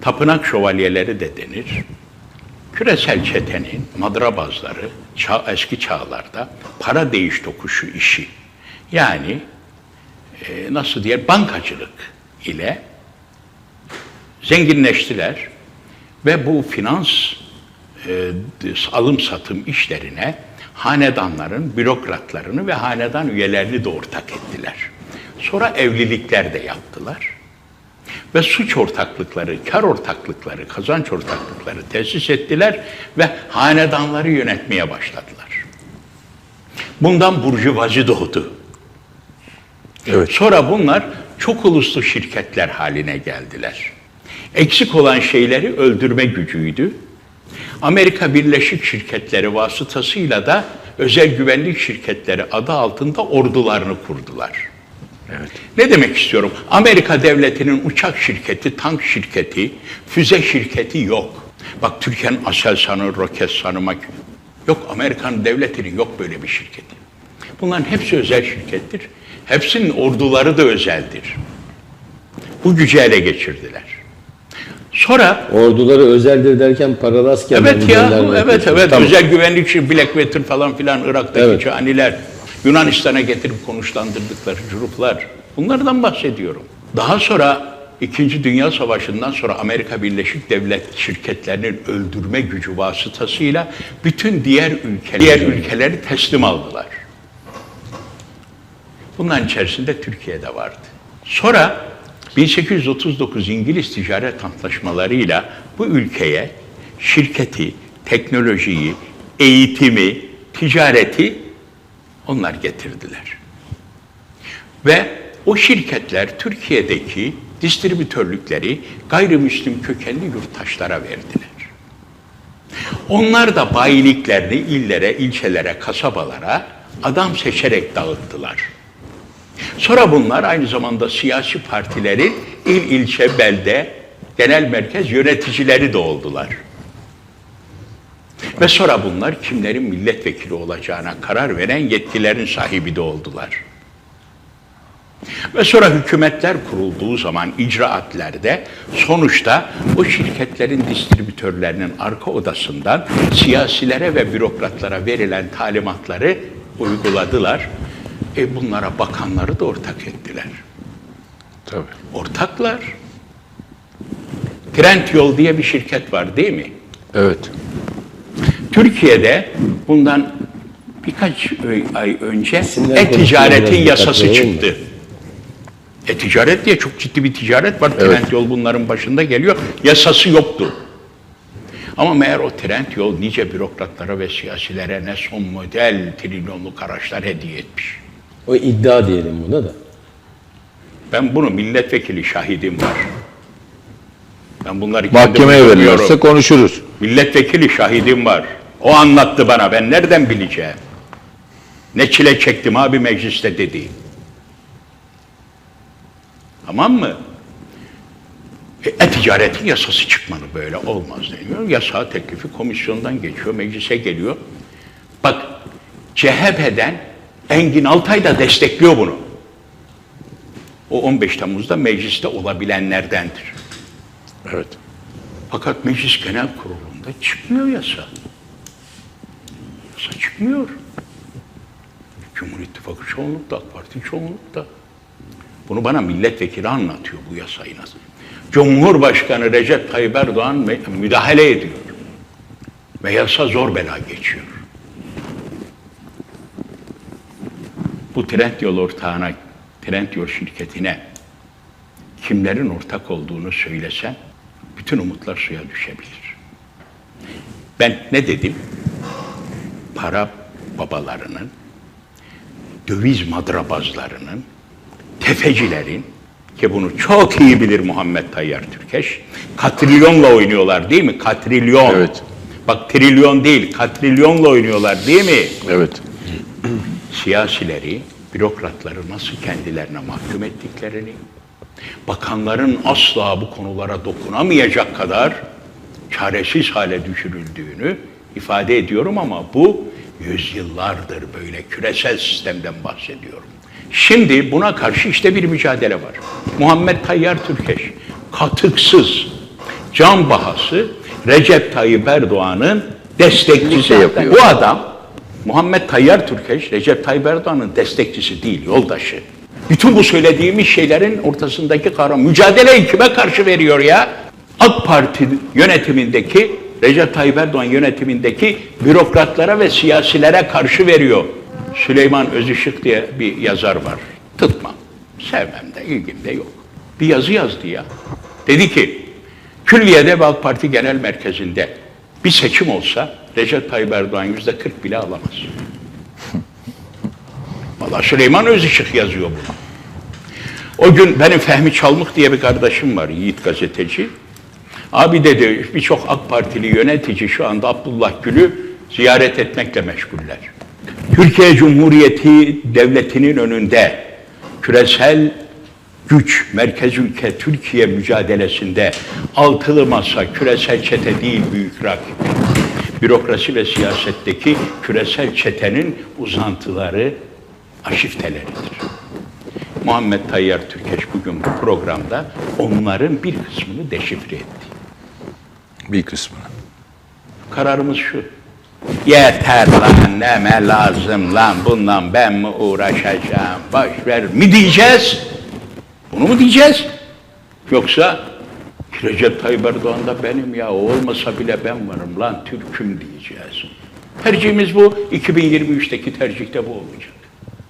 tapınak şövalyeleri de denir. Küresel çetenin madrabazları çağ, eski çağlarda para değiş tokuşu işi yani e, nasıl diye bankacılık ile zenginleştiler ve bu finans e, alım satım işlerine hanedanların, bürokratlarını ve hanedan üyelerini de ortak ettiler. Sonra evlilikler de yaptılar. Ve suç ortaklıkları, kar ortaklıkları, kazanç ortaklıkları tesis ettiler ve hanedanları yönetmeye başladılar. Bundan burjuvazi doğdu. Evet. Sonra bunlar çok uluslu şirketler haline geldiler. Eksik olan şeyleri öldürme gücüydü. Amerika Birleşik Şirketleri vasıtasıyla da özel güvenlik şirketleri adı altında ordularını kurdular. Evet. Ne demek istiyorum? Amerika devletinin uçak şirketi, tank şirketi, füze şirketi yok. Bak Türkiye'nin Aselsan'ı, Roketsan'ı, yok Amerikan devletinin yok böyle bir şirketi. Bunların hepsi özel şirkettir. Hepsinin orduları da özeldir. Bu gücü ele geçirdiler. Sonra Orduları özeldir derken paralı askerler Evet ya, evet evet. Tamam. Özel güvenlik Blackwater falan filan Irak'taki Evet. caniler, Yunanistan'a getirip konuşlandırdıkları gruplar. Bunlardan bahsediyorum. Daha sonra İkinci Dünya Savaşı'ndan sonra Amerika Birleşik Devlet şirketlerinin öldürme gücü vasıtasıyla bütün diğer ülkeler, diğer ülkeleri teslim aldılar. Bunların içerisinde Türkiye'de vardı. Sonra 1839 İngiliz ticaret antlaşmalarıyla bu ülkeye şirketi, teknolojiyi, eğitimi, ticareti onlar getirdiler. Ve o şirketler Türkiye'deki distribütörlükleri gayrimüslim kökenli yurttaşlara verdiler. Onlar da bayiliklerini illere, ilçelere, kasabalara adam seçerek dağıttılar. Sonra bunlar aynı zamanda siyasi partilerin il, ilçe, belde, genel merkez yöneticileri de oldular. Ve sonra bunlar kimlerin milletvekili olacağına karar veren yetkilerin sahibi de oldular. Ve sonra hükümetler kurulduğu zaman icraatlerde sonuçta o şirketlerin distribütörlerinin arka odasından siyasilere ve bürokratlara verilen talimatları uyguladılar. E bunlara bakanları da ortak ettiler. Tabii. Ortaklar. Trendyol diye bir şirket var değil mi? Evet. Türkiye'de bundan birkaç ay önce e-ticaretin biraz yasası çıktı. E-ticaret diye çok ciddi bir ticaret var. Evet. Trendyol bunların başında geliyor. Yasası yoktu. Ama meğer o Trendyol nice bürokratlara ve siyasilere ne son model trilyonluk araçlar hediye etmiş. O iddia diyelim buna da. Ben bunu milletvekili şahidim var. Ben bunları Mahkemeye verirlerse konuşuruz. Milletvekili şahidim var. O anlattı bana. Ben nereden bileceğim? Ne çile çektim abi mecliste dedi. Tamam mı? E, e-ticaretin yasası çıkmalı böyle olmaz deniyor. Yasa teklifi komisyondan geçiyor, meclise geliyor. Bak CHP'den Engin Altay da destekliyor bunu. O 15 Temmuz'da mecliste olabilenlerdendir. Evet. Fakat Meclis Genel Kurulu'nda çıkmıyor yasa. Çıkmıyor. Cumhur İttifakı çoğunlukta, AK Parti çoğunlukta. Bunu bana milletvekili anlatıyor bu yasayı nasıl. Cumhurbaşkanı Recep Tayyip Erdoğan mü- müdahale ediyor. Ve yasa zor bela geçiyor. Bu Trendyol ortağına, Trendyol şirketine kimlerin ortak olduğunu söylesen bütün umutlar suya düşebilir. Ben ne dedim? Para babalarının, döviz madrabazlarının, tefecilerin ki bunu çok iyi bilir Muhammed Tayyar Türkeş. Katrilyonla oynuyorlar değil mi? Katrilyon. Evet. Bak trilyon değil, katrilyonla oynuyorlar değil mi? Evet. siyasileri, bürokratları nasıl kendilerine mahkum ettiklerini, bakanların asla bu konulara dokunamayacak kadar çaresiz hale düşürüldüğünü ifade ediyorum ama bu yüzyıllardır böyle küresel sistemden bahsediyorum. Şimdi buna karşı işte bir mücadele var. Muhammed Tayyar Türkeş katıksız, can bahası Recep Tayyip Erdoğan'ın destekçisi şey yapıyor. Bu adam Muhammed Tayyar Türkeş, Recep Tayyip Erdoğan'ın destekçisi değil, yoldaşı. Bütün bu söylediğimiz şeylerin ortasındaki kavram, mücadeleyi kime karşı veriyor ya? AK Parti yönetimindeki, Recep Tayyip Erdoğan yönetimindeki bürokratlara ve siyasilere karşı veriyor. Süleyman Özışık diye bir yazar var. Tutmam, sevmem de, ilgim de yok. Bir yazı yazdı ya. Dedi ki, Külliye'de ve Parti Genel Merkezi'nde bir seçim olsa Recep Tayyip Erdoğan yüzde 40 bile alamaz. Valla Süleyman Özışık yazıyor bunu. O gün benim Fehmi Çalmık diye bir kardeşim var, Yiğit gazeteci. Abi dedi birçok AK Partili yönetici şu anda Abdullah Gül'ü ziyaret etmekle meşguller. Türkiye Cumhuriyeti Devleti'nin önünde küresel güç, merkez ülke Türkiye mücadelesinde altılı masa, küresel çete değil büyük rakip. Bürokrasi ve siyasetteki küresel çetenin uzantıları, aşifteleridir. Muhammed Tayyar Türkeş bugün bu programda onların bir kısmını deşifre etti. Bir kısmını. Kararımız şu. Yeter lan neme lazım lan bundan ben mi uğraşacağım boş ver mi diyeceğiz? Bunu mu diyeceğiz? Yoksa Recep Tayyip Erdoğan da benim ya o olmasa bile ben varım lan Türk'üm diyeceğiz. Tercihimiz bu. 2023'teki tercihte bu olacak.